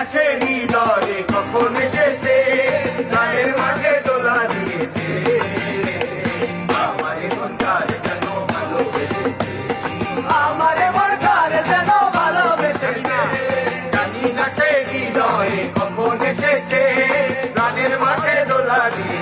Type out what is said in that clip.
হৃদয়ে কখন এসেছে? গানের মাঝে দোলা দিয়েছে। আমার মন তার যেন ভালোবেসেছে। আমারে মন কারে যেন ভালোবেসে জানি না জানি না সে হৃদয়ে কখন এসেছে। গানের মাঝে দোলা দিয়েছে।